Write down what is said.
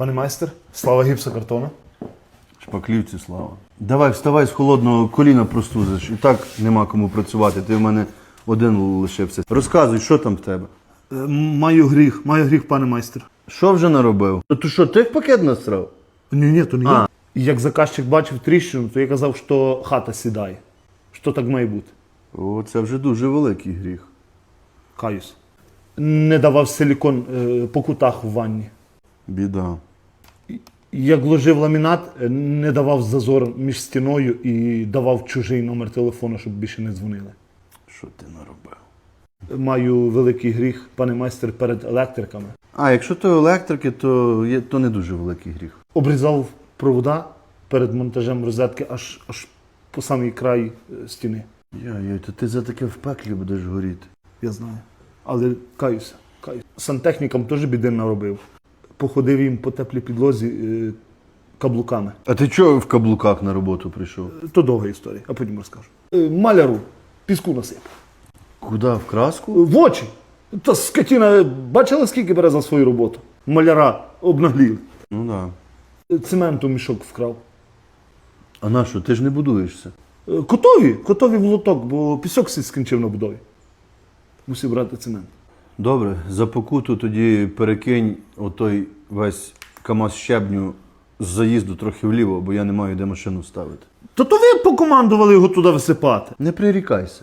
Пане майстер, слава гіпсокартона. Шпаклівці, слава. Давай, вставай з холодного коліна простузиш. І так нема кому працювати. Ти в мене один лишився. Розказуй, що там в тебе? Е, Маю гріх, маю гріх, пане майстер. Що вже наробив? То ти що, ти в пакет насрав? Ні, ні, то не я. І Як заказчик бачив тріщину, то я казав, що хата сідає. Що так має бути? О, це вже дуже великий гріх. Каюсь. Не давав силікон е, по кутах в ванні. Біда. Як вложив ламінат, е, не давав зазор між стіною і давав чужий номер телефону, щоб більше не дзвонили. Що ти наробив? Маю великий гріх, пане майстер, перед електриками. А, якщо то електрики, то, є, то не дуже великий гріх. Обрізав провода перед монтажем розетки аж, аж по самий край е, стіни. Яй, то ти за таке в пеклі будеш горіти. Я знаю. Але каюся. каюся. Сантехнікам теж біди наробив. Походив їм по теплій підлозі е, каблуками. А ти чого в каблуках на роботу прийшов? То довга історія, а потім розкажу. Е, Маляру піску насипав. Куди? В краску? В очі. Та скотіна бачила, скільки бере за свою роботу? Маляра обнаглів. Ну да. Е, Цементу мішок вкрав. А на що? Ти ж не будуєшся. Котові, котові в лоток, бо пісок скінчив на будові. Мусив брати цемент. Добре, за покуту тоді перекинь отой весь КАМАЗ щебню з заїзду трохи вліво, бо я не маю де машину ставити. То то ви покомандували його туди висипати. Не прирікайся.